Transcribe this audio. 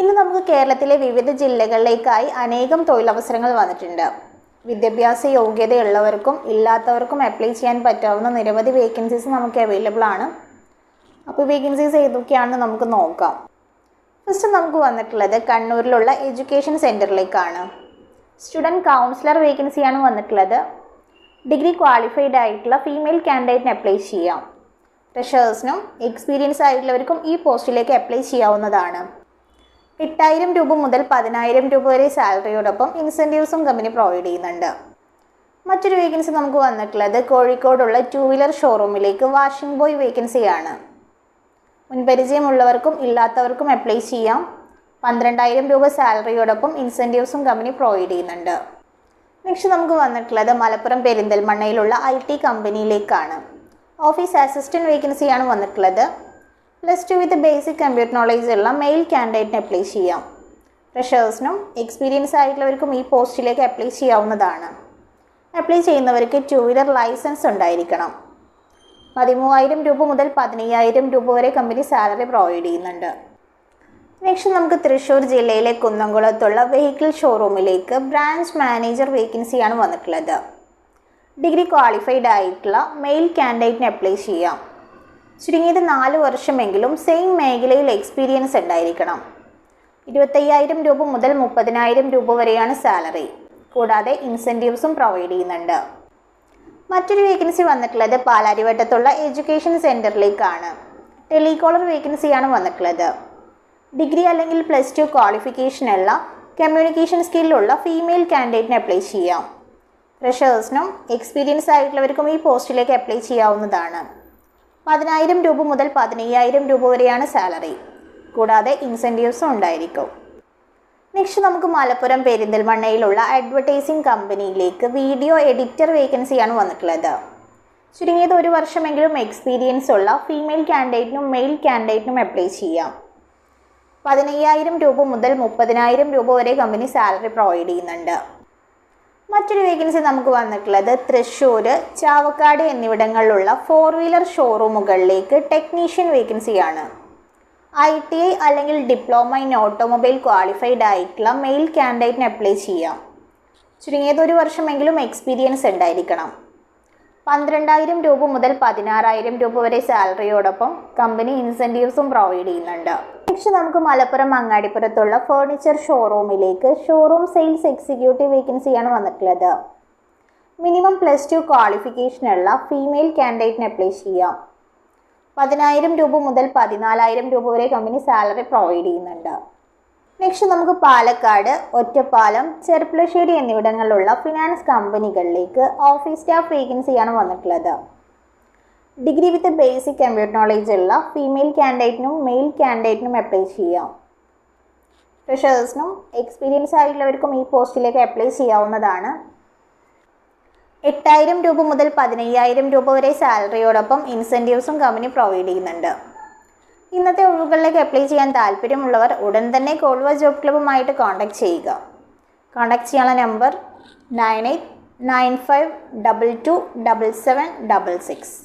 ഇന്ന് നമുക്ക് കേരളത്തിലെ വിവിധ ജില്ലകളിലേക്കായി അനേകം തൊഴിലവസരങ്ങൾ വന്നിട്ടുണ്ട്. വിദ്യാഭ്യാസ യോഗ്യതയുള്ളവർക്കും ഇല്ലാത്തവർക്കും അപ്ലൈ ചെയ്യാൻ പറ്റാവുന്ന നിരവധി വേക്കൻസീസ് നമുക്ക് അവൈലബിൾ ആണ്. അപ്പോൾ വേക്കൻസീസ് ഏതൊക്കെയാണെന്ന് നമുക്ക് നോക്കാം. ഫസ്റ്റ് നമുക്ക് വന്നിട്ടുള്ളത് കണ്ണൂരിലുള്ള എഡ്യൂക്കേഷൻ സെന്ററിലേക്കാണ് സ്റ്റുഡന്റ് കൗൺസിലർ വേക്കൻസിയാണ് വന്നിട്ടുള്ളത്. ഡിഗ്രി ക്വാളിഫൈഡ് ആയിട്ടുള്ള ഫീമെയിൽ കാൻഡിഡേറ്റിന് അപ്ലൈ ചെയ്യാം. ഫ്രഷേഴ്സിനും എക്സ്പീരിയൻസ് ആയിട്ടുള്ളവർക്കും ഈ പോസ്റ്റിലേക്ക് അപ്ലൈ ചെയ്യാവുന്നതാണ്. എട്ടായിരം രൂപ മുതൽ പതിനായിരം രൂപ വരെ സാലറിയോടൊപ്പം ഇൻസെന്റീവ്സും കമ്പനി പ്രൊവൈഡ് ചെയ്യുന്നുണ്ട്. മറ്റൊരു വേക്കൻസി നമുക്ക് വന്നിട്ടുള്ളത് കോഴിക്കോടുള്ള ടൂ വീലർ ഷോറൂമിലേക്ക് വാഷിംഗ് ബോയ് വേക്കൻസിയാണ് മുൻപരിചയമുള്ളവർക്കും ഇല്ലാത്തവർക്കും അപ്ലൈ ചെയ്യാം. പന്ത്രണ്ടായിരം രൂപ സാലറിയോടൊപ്പം ഇൻസെന്റീവ്സും കമ്പനി പ്രൊവൈഡ് ചെയ്യുന്നുണ്ട്. നെക്സ്റ്റ് നമുക്ക് വന്നിട്ടുള്ളത് മലപ്പുറം പെരിന്തൽമണ്ണയിലുള്ള ഐ ടി കമ്പനിയിലേക്കാണ് ഓഫീസ് അസിസ്റ്റന്റ് വേക്കൻസിയാണ് വന്നിട്ടുള്ളത്. Plus two with basic computer knowledge ഉള്ള മെയിൽ കാൻഡിഡേറ്റിന് അപ്ലൈ ചെയ്യാം. ഫ്രഷേഴ്സിനും എക്സ്പീരിയൻസ് ആയിട്ടുള്ളവർക്കും ഈ പോസ്റ്റിലേക്ക് അപ്ലൈ ചെയ്യാവുന്നതാണ്. അപ്ലൈ ചെയ്യുന്നവർക്ക് ടു വീലർ ലൈസൻസ് ഉണ്ടായിരിക്കണം. പതിമൂവായിരം രൂപ മുതൽ പതിനയ്യായിരം രൂപ വരെ കമ്പനി സാലറി പ്രൊവൈഡ് ചെയ്യുന്നുണ്ട്. നെക്സ്റ്റ് നമുക്ക് തൃശ്ശൂർ ജില്ലയിലെ കുന്നംകുളത്തുള്ള വെഹിക്കിൾ ഷോറൂമിലേക്ക് ബ്രാഞ്ച് മാനേജർ വേക്കൻസിയാണ് വന്നിട്ടുള്ളത്. ഡിഗ്രി ക്വാളിഫൈഡ് ആയിട്ടുള്ള മെയിൽ കാൻഡിഡേറ്റിന് അപ്ലൈ ചെയ്യാം. ചുരുങ്ങിയത് നാല് വർഷമെങ്കിലും സെയിം മേഖലയിൽ എക്സ്പീരിയൻസ് ഉണ്ടായിരിക്കണം. ഇരുപത്തയ്യായിരം രൂപ മുതൽ മുപ്പതിനായിരം രൂപ വരെയാണ് സാലറി. കൂടാതെ ഇൻസെന്റീവ്സും പ്രൊവൈഡ് ചെയ്യുന്നുണ്ട്. മറ്റൊരു വേക്കൻസി വന്നിട്ടുള്ളത് പാലാരിവട്ടത്തുള്ള എഡ്യൂക്കേഷൻ സെന്ററിലേക്കാണ് ടെലികോളർ വേക്കൻസിയാണ് വന്നിട്ടുള്ളത്. ഡിഗ്രി അല്ലെങ്കിൽ പ്ലസ് ടു ക്വാളിഫിക്കേഷനുള്ള കമ്മ്യൂണിക്കേഷൻ സ്കില്ലുള്ള ഫീമെയിൽ കാൻഡിഡേറ്റിന് അപ്ലൈ ചെയ്യാം. ഫ്രഷേഴ്സിനും എക്സ്പീരിയൻസ് ആയിട്ടുള്ളവർക്കും ഈ പോസ്റ്റിലേക്ക് അപ്ലൈ ചെയ്യാവുന്നതാണ്. പതിനായിരം രൂപ മുതൽ പതിനയ്യായിരം രൂപ വരെയാണ് സാലറി. കൂടാതെ ഇൻസെന്റീവ്സും ഉണ്ടായിരിക്കും. നെക്സ്റ്റ് നമുക്ക് മലപ്പുറം പെരിന്തൽമണ്ണയിലുള്ള അഡ്വർടൈസിംഗ് കമ്പനിയിലേക്ക് വീഡിയോ എഡിറ്റർ വേക്കൻസിയാണ് വന്നിട്ടുള്ളത്. ചുരുങ്ങിയത് ഒരു വർഷമെങ്കിലും എക്സ്പീരിയൻസ് ഉള്ള ഫീമെയിൽ കാൻഡിഡേറ്റിനും മെയിൽ കാൻഡിഡേറ്റിനും അപ്ലൈ ചെയ്യാം. പതിനയ്യായിരം രൂപ മുതൽ മുപ്പതിനായിരം രൂപ വരെ കമ്പനി സാലറി പ്രൊവൈഡ് ചെയ്യുന്നുണ്ട്. മറ്റൊരു വേക്കൻസി നമുക്ക് വന്നിട്ടുള്ളത് തൃശ്ശൂർ ചാവക്കാട് എന്നിവിടങ്ങളിലുള്ള ഫോർ വീലർ ഷോറൂമുകളിലേക്ക് ടെക്നീഷ്യൻ വേക്കൻസിയാണ് ഐ ടി ഐ അല്ലെങ്കിൽ ഡിപ്ലോമ ഇൻ ഓട്ടോമൊബൈൽ ക്വാളിഫൈഡ് ആയിട്ടുള്ള മെയിൽ കാൻഡിഡേറ്റിന് അപ്ലൈ ചെയ്യാം. ചുരുങ്ങിയത് ഒരു വർഷമെങ്കിലും എക്സ്പീരിയൻസ് ഉണ്ടായിരിക്കണം. പന്ത്രണ്ടായിരം രൂപ മുതൽ പതിനാറായിരം രൂപ വരെ സാലറിയോടൊപ്പം കമ്പനി ഇൻസെന്റീവ്സും പ്രൊവൈഡ് ചെയ്യുന്നുണ്ട്. നെക്സ്റ്റ് നമുക്ക് മലപ്പുറം അങ്ങാടിപ്പുറത്തുള്ള ഫേർണിച്ചർ ഷോറൂമിലേക്ക് ഷോറൂം സെയിൽസ് എക്സിക്യൂട്ടീവ് വേക്കൻസിയാണ് വന്നിട്ടുള്ളത്. മിനിമം പ്ലസ് ടു ക്വാളിഫിക്കേഷനുള്ള ഫീമെയിൽ കാൻഡിഡേറ്റിന് അപ്ലൈ ചെയ്യാം. പതിനായിരം രൂപ മുതൽ പതിനാലായിരം രൂപ വരെ കമ്പനി സാലറി പ്രൊവൈഡ് ചെയ്യുന്നുണ്ട്. നെക്സ്റ്റ് നമുക്ക് പാലക്കാട് ഒറ്റപ്പാലം ചെർപ്പുളശ്ശേരി എന്നിവിടങ്ങളിലുള്ള ഫിനാൻസ് കമ്പനികളിലേക്ക് ഓഫീസ് സ്റ്റാഫ് വേക്കൻസിയാണ് വന്നിട്ടുള്ളത്. Degree with basic computer knowledge ഉള്ള ഫീമെയിൽ കാൻഡിഡേറ്റിനും മെയിൽ കാൻഡിഡേറ്റിനും അപ്ലൈ ചെയ്യാം. ഫ്രഷേഴ്സിനും എക്സ്പീരിയൻസ് ആയിട്ടുള്ളവർക്കും ഈ പോസ്റ്റിലേക്ക് അപ്ലൈ ചെയ്യാവുന്നതാണ്. എട്ടായിരം രൂപ മുതൽ പതിനയ്യായിരം രൂപ വരെ സാലറിയോടൊപ്പം ഇൻസെന്റീവ്സും കമ്പനി പ്രൊവൈഡ് ചെയ്യുന്നുണ്ട്. ഇന്നത്തെ ഒഴിവുകളിലേക്ക് അപ്ലൈ ചെയ്യാൻ താല്പര്യമുള്ളവർ ഉടൻ തന്നെ കോൾവ ജോബ് ക്ലബ്ബുമായിട്ട് കോൺടാക്ട് ചെയ്യുക. കോൺടാക്ട് ചെയ്യാനുള്ള number nine eight nine five double two double seven double six